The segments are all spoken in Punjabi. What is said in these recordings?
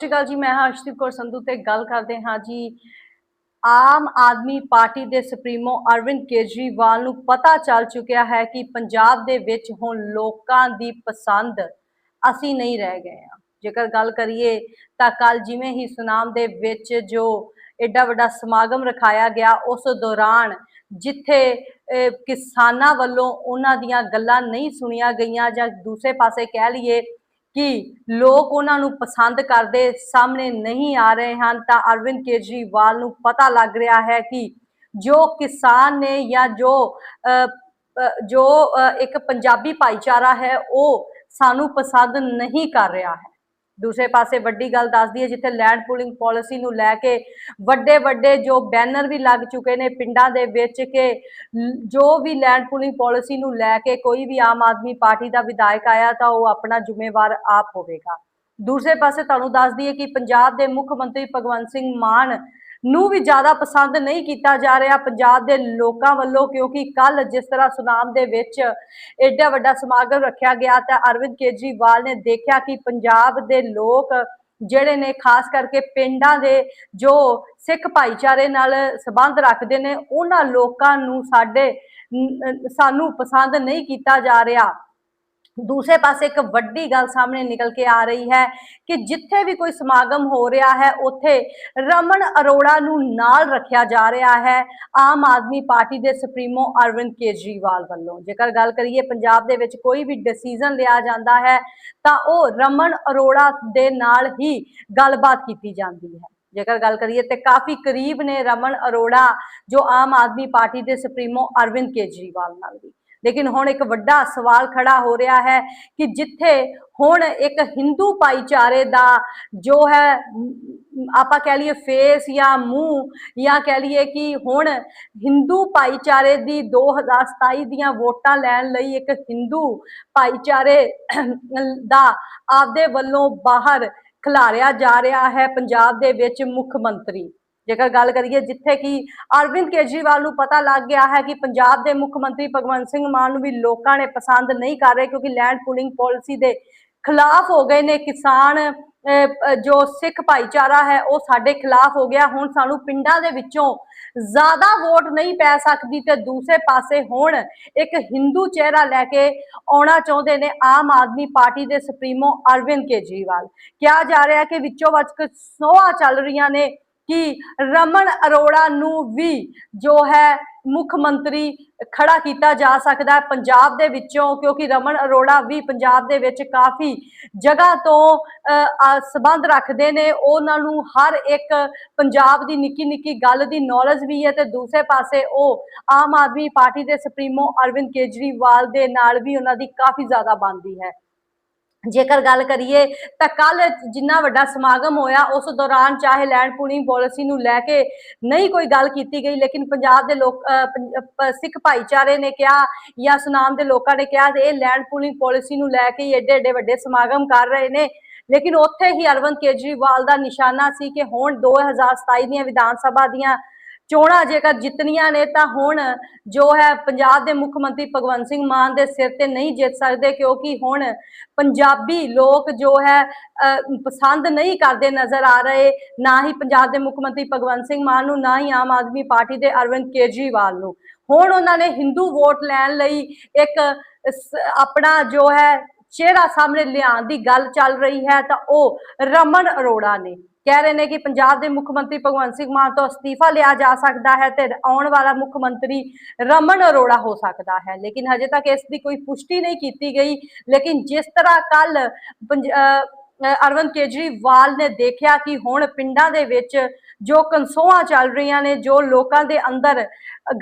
ਸਤਿ ਸ਼੍ਰੀ ਅਕਾਲ ਜੀ, ਮੈਂ ਹਾਂ ਅਰਸ਼ਦੀਪ ਕੌਰ ਸੰਧੂ ਤੇ ਗੱਲ ਕਰਦੇ ਹਾਂ ਜੀ। ਆਮ ਆਦਮੀ ਪਾਰਟੀ ਦੇ ਸੁਪਰੀਮੋ ਅਰਵਿੰਦ ਕੇਜਰੀਵਾਲ ਨੂੰ ਪਤਾ ਚੱਲ ਚੁੱਕਿਆ ਹੈ ਕਿ ਪੰਜਾਬ ਦੇ ਵਿੱਚ ਹੁਣ ਲੋਕਾਂ ਦੀ ਪਸੰਦ ਅਸੀਂ ਨਹੀਂ ਰਹਿ ਗਏ ਹਾਂ। ਜੇਕਰ ਗੱਲ ਕਰੀਏ ਤਾਂ ਕੱਲ ਜਿਵੇਂ ਹੀ ਸੁਨਾਮ ਦੇ ਵਿੱਚ ਜੋ ਐਡਾ ਵੱਡਾ ਸਮਾਗਮ ਰਖਾਇਆ ਗਿਆ, ਉਸ ਦੌਰਾਨ ਜਿੱਥੇ ਕਿਸਾਨਾਂ ਵੱਲੋਂ ਉਹਨਾਂ ਦੀਆਂ ਗੱਲਾਂ ਨਹੀਂ ਸੁਣੀਆਂ ਗਈਆਂ ਜਾਂ ਦੂਸਰੇ ਪਾਸੇ ਕਹਿ ਲਈਏ ਕਿ ਲੋਕ ਉਹਨਾਂ ਨੂੰ ਪਸੰਦ ਕਰਦੇ ਸਾਹਮਣੇ ਨਹੀਂ ਆ ਰਹੇ ਹਨ ਤਾਂ ਅਰਵਿੰਦ ਕੇਜਰੀਵਾਲ ਨੂੰ ਪਤਾ ਲੱਗ ਰਿਹਾ ਹੈ ਕਿ ਜੋ ਕਿਸਾਨ ਨੇ ਜਾਂ ਜੋ ਅਹ, ਜੋ ਅਹ, ਇੱਕ ਪੰਜਾਬੀ ਭਾਈਚਾਰਾ ਹੈ ਉਹ ਸਾਨੂੰ ਪਸੰਦ ਨਹੀਂ ਕਰ ਰਿਹਾ ਹੈ। ਦੂਸਰੇ ਪਾਸੇ ਵੱਡੀ ਗੱਲ ਦੱਸਦੀ ਹੈ, ਜਿੱਥੇ ਲੈਂਡ ਪੂਲਿੰਗ ਪਾਲਿਸੀ ਨੂੰ ਲੈ ਕੇ ਵੱਡੇ ਵੱਡੇ ਜੋ ਬੈਨਰ ਵੀ ਲੱਗ ਚੁੱਕੇ ਨੇ ਪਿੰਡਾਂ ਦੇ ਵਿੱਚ ਕਿ ਜੋ ਵੀ ਲੈਂਡ ਪੂਲਿੰਗ ਪਾਲਿਸੀ ਨੂੰ ਲੈ ਕੇ ਕੋਈ ਵੀ ਆਮ ਆਦਮੀ ਪਾਰਟੀ ਦਾ ਵਿਧਾਇਕ ਆਇਆ ਤਾਂ ਉਹ ਆਪਣਾ ਜ਼ਿੰਮੇਵਾਰ ਆਪ ਹੋਵੇਗਾ। ਦੂਸਰੇ ਪਾਸੇ ਤੁਹਾਨੂੰ ਦੱਸਦੀ ਹੈ ਕਿ ਪੰਜਾਬ ਦੇ ਮੁੱਖ ਮੰਤਰੀ ਭਗਵੰਤ ਸਿੰਘ ਮਾਨ ਨੂੰ ਵੀ ਜ਼ਿਆਦਾ ਪਸੰਦ ਨਹੀਂ ਕੀਤਾ ਜਾ ਰਿਹਾ ਪੰਜਾਬ ਦੇ ਲੋਕਾਂ ਵੱਲੋਂ, ਕਿਉਂਕਿ ਕੱਲ ਜਿਸ ਤਰ੍ਹਾਂ ਸੁਨਾਮ ਦੇ ਵਿੱਚ ਐਡਾ ਵੱਡਾ ਸਮਾਗਮ ਰੱਖਿਆ ਗਿਆ ਤਾਂ ਅਰਵਿੰਦ ਕੇਜਰੀਵਾਲ ਨੇ ਦੇਖਿਆ ਕਿ ਪੰਜਾਬ ਦੇ ਲੋਕ ਜਿਹੜੇ ਨੇ, ਖਾਸ ਕਰਕੇ ਪਿੰਡਾਂ ਦੇ ਜੋ ਸਿੱਖ ਭਾਈਚਾਰੇ ਨਾਲ ਸੰਬੰਧ ਰੱਖਦੇ ਨੇ, ਉਹਨਾਂ ਲੋਕਾਂ ਨੂੰ ਸਾਡੇ ਸਾਨੂੰ ਪਸੰਦ ਨਹੀਂ ਕੀਤਾ ਜਾ ਰਿਹਾ। ਦੂਸਰੇ ਪਾਸੇ ਇੱਕ ਵੱਡੀ ਗੱਲ ਸਾਹਮਣੇ ਨਿਕਲ ਕੇ ਆ ਰਹੀ ਹੈ ਕਿ ਜਿੱਥੇ ਵੀ ਕੋਈ ਸਮਾਗਮ ਹੋ ਰਿਹਾ ਹੈ, ਉੱਥੇ ਰਮਨ ਅਰੋੜਾ ਨੂੰ ਨਾਲ ਰੱਖਿਆ ਜਾ ਰਿਹਾ ਹੈ। ਆਮ ਆਦਮੀ ਪਾਰਟੀ ਦੇ ਸੁਪਰੀਮੋ ਅਰਵਿੰਦ ਕੇਜਰੀਵਾਲ ਵੱਲੋਂ। ਜੇਕਰ ਗੱਲ ਕਰੀਏ ਪੰਜਾਬ ਦੇ ਵਿੱਚ ਕੋਈ ਵੀ ਡਿਸੀਜਨ ਲਿਆ ਜਾਂਦਾ ਹੈ, ਤਾਂ ਉਹ ਰਮਨ ਅਰੋੜਾ ਦੇ ਨਾਲ ਹੀ ਗੱਲਬਾਤ ਕੀਤੀ ਜਾਂਦੀ ਹੈ। ਜੇਕਰ ਗੱਲ ਕਰੀਏ ਤੇ ਕਾਫੀ ਕਰੀਬ ਨੇ ਰਮਨ ਅਰੋੜਾ, ਜੋ ਆਮ ਆਦਮੀ ਪਾਰਟੀ ਦੇ ਸੁਪਰੀਮੋ ਅਰਵਿੰਦ ਕੇਜਰੀਵਾਲ ਨਾਲ ਵੀ। ਲੇਕਿਨ ਹੁਣ ਇੱਕ ਵੱਡਾ ਸਵਾਲ ਖੜਾ ਹੋ ਰਿਹਾ ਹੈ ਕਿ ਜਿੱਥੇ ਹੁਣ ਇੱਕ ਹਿੰਦੂ ਭਾਈਚਾਰੇ ਦਾ ਜੋ ਹੈ, ਆਪਾਂ ਕਹਿ ਲਈਏ ਫੇਸ ਜਾਂ ਮੂੰਹ ਜਾਂ ਕਹਿ ਲਈਏ ਕਿ ਹੁਣ ਹਿੰਦੂ ਭਾਈਚਾਰੇ ਦੀ 2027 ਦੀਆਂ ਵੋਟਾਂ ਲੈਣ ਲਈ ਇੱਕ ਹਿੰਦੂ ਭਾਈਚਾਰੇ ਦਾ ਆਪਦੇ ਵੱਲੋਂ ਬਾਹਰ ਖਿਲਾਰਿਆ ਜਾ ਰਿਹਾ ਹੈ ਪੰਜਾਬ ਦੇ ਵਿੱਚ ਮੁੱਖ ਮੰਤਰੀ। ਜੇਕਰ ਗੱਲ ਕਰੀਏ ਜਿੱਥੇ ਕਿ ਅਰਵਿੰਦ ਕੇਜਰੀਵਾਲ ਨੂੰ ਪਤਾ ਲੱਗ ਗਿਆ ਹੈ ਕਿ ਪੰਜਾਬ ਦੇ ਮੁੱਖ ਮੰਤਰੀ ਭਗਵੰਤ ਸਿੰਘ ਮਾਨ ਨੂੰ ਵੀ ਲੋਕਾਂ ਨੇ ਪਸੰਦ ਨਹੀਂ ਕਰ ਰਹੇ ਕਿਉਂਕਿ ਲੈਂਡ ਪੂਲਿੰਗ ਪਾਲਿਸੀ ਦੇ ਖਿਲਾਫ ਹੋ ਗਏ ਨੇ। ਕਿਸਾਨ ਜੋ ਸਿੱਖ ਭਾਈਚਾਰਾ ਹੈ, ਉਹ ਸਾਡੇ ਖਿਲਾਫ ਹੋ ਗਿਆ। ਹੁਣ ਸਾਨੂੰ ਪਿੰਡਾਂ ਦੇ ਵਿੱਚੋਂ ਜ਼ਿਆਦਾ ਵੋਟ ਨਹੀਂ ਪੈ ਸਕਦੀ ਤੇ ਦੂਸਰੇ ਪਾਸੇ ਹੁਣ ਇੱਕ ਹਿੰਦੂ ਚਿਹਰਾ ਲੈ ਕੇ ਆਉਣਾ ਚਾਹੁੰਦੇ ਨੇ ਆਮ ਆਦਮੀ ਪਾਰਟੀ ਦੇ ਸੁਪਰੀਮੋ ਅਰਵਿੰਦ ਕੇਜਰੀਵਾਲ। ਕਿਹਾ ਜਾ ਰਿਹਾ ਹੈ ਕਿ ਵਿੱਚੋਂ ਵੱਜ ਕੇ ਸੋਹਾ ਚੱਲ ਰਹੀਆਂ ਨੇ ਕਿ ਰਮਨ ਅਰੋੜਾ ਨੂੰ ਵੀ ਜੋ ਹੈ ਮੁੱਖ ਮੰਤਰੀ ਖੜਾ ਕੀਤਾ ਜਾ ਸਕਦਾ ਹੈ ਪੰਜਾਬ ਦੇ ਵਿੱਚੋਂ ਕਿਉਂਕਿ ਰਮਨ ਅਰੋੜਾ ਵੀ ਪੰਜਾਬ ਦੇ ਵਿੱਚ ਕਾਫੀ ਜਗ੍ਹਾ ਤੋਂ ਅਹ, ਅਹ, ਸੰਬੰਧ ਰੱਖਦੇ ਨੇ। ਉਹਨਾਂ ਨੂੰ ਹਰ ਇੱਕ ਪੰਜਾਬ ਦੀ ਨਿੱਕੀ ਨਿੱਕੀ ਗੱਲ ਦੀ ਨੌਲੇਜ ਵੀ ਹੈ ਤੇ ਦੂਸਰੇ ਪਾਸੇ ਉਹ ਆਮ ਆਦਮੀ ਪਾਰਟੀ ਦੇ ਸੁਪਰੀਮੋ ਅਰਵਿੰਦ ਕੇਜਰੀਵਾਲ ਦੇ ਨਾਲ ਵੀ ਉਹਨਾਂ ਦੀ ਕਾਫੀ ਜ਼ਿਆਦਾ ਬਣਦੀ ਹੈ। ਜੇਕਰ ਗੱਲ ਕਰੀਏ ਤਾਂ ਕੱਲ ਜਿੰਨਾ ਵੱਡਾ ਸਮਾਗਮ ਹੋਇਆ ਉਸ ਦੌਰਾਨ ਚਾਹੇ ਲੈਂਡ ਪੂਲਿੰਗ ਪਾਲਿਸੀ ਨੂੰ ਲੈ ਕੇ ਨਹੀਂ ਕੋਈ ਗੱਲ ਕੀਤੀ ਗਈ ਲੇਕਿਨ ਪੰਜਾਬ ਦੇ ਲੋਕ ਅਹ, ਸਿੱਖ ਭਾਈਚਾਰੇ ਨੇ ਕਿਹਾ ਜਾਂ ਸੁਨਾਮ ਦੇ ਲੋਕਾਂ ਨੇ ਕਿਹਾ ਇਹ ਲੈਂਡ ਪੂਲਿੰਗ ਪਾਲਿਸੀ ਨੂੰ ਲੈ ਕੇ ਹੀ ਏਡੇ ਏਡੇ ਵੱਡੇ ਸਮਾਗਮ ਕਰ ਰਹੇ ਨੇ। ਲੇਕਿਨ ਉੱਥੇ ਹੀ ਅਰਵਿੰਦ ਕੇਜਰੀਵਾਲ ਦਾ ਨਿਸ਼ਾਨਾ ਸੀ ਕਿ ਹੁਣ 2027 ਦੀਆਂ ਵਿਧਾਨ ਸਭਾ ਦੀਆਂ ਚੋਣਾਂ ਜੇਕਰ ਜਿੱਤਣੀਆਂ ਨੇ ਤਾਂ ਹੁਣ ਜੋ ਹੈ ਪੰਜਾਬ ਦੇ ਮੁੱਖ ਮੰਤਰੀ ਭਗਵੰਤ ਸਿੰਘ ਮਾਨ ਦੇ ਸਿਰ ਤੇ ਨਹੀਂ ਜਿੱਤ ਸਕਦੇ, ਕਿਉਂਕਿ ਹੁਣ ਪੰਜਾਬੀ ਲੋਕ ਜੋ ਹੈ ਪਸੰਦ ਨਹੀਂ ਕਰਦੇ ਨਜ਼ਰ ਆ ਰਹੇ, ਨਾ ਹੀ ਪੰਜਾਬ ਦੇ ਮੁੱਖ ਮੰਤਰੀ ਭਗਵੰਤ ਸਿੰਘ ਮਾਨ ਨੂੰ, ਨਾ ਹੀ ਆਮ ਆਦਮੀ ਪਾਰਟੀ ਦੇ ਅਰਵਿੰਦ ਕੇਜਰੀਵਾਲ ਨੂੰ। ਹੁਣ ਉਹਨਾਂ ਨੇ ਹਿੰਦੂ ਵੋਟ ਲੈਣ ਲਈ ਇੱਕ ਆਪਣਾ ਜੋ ਹੈ ਚਿਹਰਾ ਸਾਹਮਣੇ ਲਿਆਉਣ ਦੀ ਗੱਲ ਚੱਲ ਰਹੀ ਹੈ ਤਾਂ ਉਹ ਰਮਨ ਅਰੋੜਾ ਨੇ। ਕਹਿ ਰਹੇ ਨੇ ਕਿ ਪੰਜਾਬ ਦੇ ਮੁੱਖ ਮੰਤਰੀ ਭਗਵੰਤ ਸਿੰਘ ਮਾਨ ਤੋਂ ਅਸਤੀਫਾ ਲਿਆ ਜਾ ਸਕਦਾ ਹੈ ਤੇ ਆਉਣ ਵਾਲਾ ਮੁੱਖ ਮੰਤਰੀ ਰਮਨ ਅਰੋੜਾ ਹੋ ਸਕਦਾ ਹੈ। ਲੇਕਿਨ ਹਜੇ ਤੱਕ ਇਸ ਦੀ ਕੋਈ ਪੁਸ਼ਟੀ ਨਹੀਂ ਕੀਤੀ ਗਈ। ਲੇਕਿਨ ਜਿਸ ਤਰ੍ਹਾਂ ਕੱਲ ਅਰਵਿੰਦ ਕੇਜਰੀਵਾਲ ਨੇ ਦੇਖਿਆ ਕਿ ਹੁਣ ਪਿੰਡਾਂ ਦੇ ਵਿੱਚ ਜੋ ਕਨਸੋਆਂ ਚੱਲ ਰਹੀਆਂ ਨੇ, ਜੋ ਲੋਕਾਂ ਦੇ ਅੰਦਰ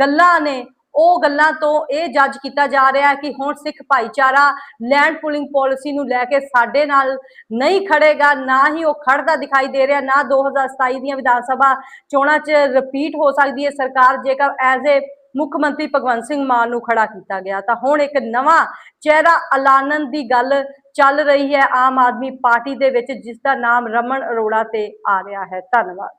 ਗੱਲਾਂ ਨੇ ਉਹ ਗੱਲਾਂ ਤੋਂ ਇਹ ਜੱਜ ਕੀਤਾ ਜਾ ਰਿਹਾ ਹੈ ਕਿ ਹੁਣ ਸਿੱਖ ਭਾਈਚਾਰਾ ਲੈਂਡ ਪੁਲਿੰਗ ਪਾਲਿਸੀ ਨੂੰ ਲੈ ਕੇ ਸਾਡੇ ਨਾਲ ਨਹੀਂ ਖੜੇਗਾ, ਨਾ ਹੀ ਉਹ ਖੜਦਾ ਦਿਖਾਈ ਦੇ ਰਿਹਾ, ਨਾ 2027 ਦੀਆਂ ਵਿਧਾਨ ਸਭਾ ਚੋਣਾਂ 'ਚ ਰਿਪੀਟ ਹੋ ਸਕਦੀ ਹੈ ਸਰਕਾਰ, ਜੇਕਰ ਐਜ਼ ਏ ਮੁੱਖ ਮੰਤਰੀ ਭਗਵੰਤ ਸਿੰਘ ਮਾਨ ਨੂੰ ਖੜਾ ਕੀਤਾ ਗਿਆ। ਤਾਂ ਹੁਣ ਇੱਕ ਨਵਾਂ ਚਿਹਰਾ ਐਲਾਨਣ ਦੀ ਗੱਲ ਚੱਲ ਰਹੀ ਹੈ ਆਮ ਆਦਮੀ ਪਾਰਟੀ ਦੇ ਵਿੱਚ, ਜਿਸ ਦਾ ਨਾਮ ਰਮਨ ਅਰੋੜਾ ਤੇ ਆ ਰਿਹਾ ਹੈ। ਧੰਨਵਾਦ।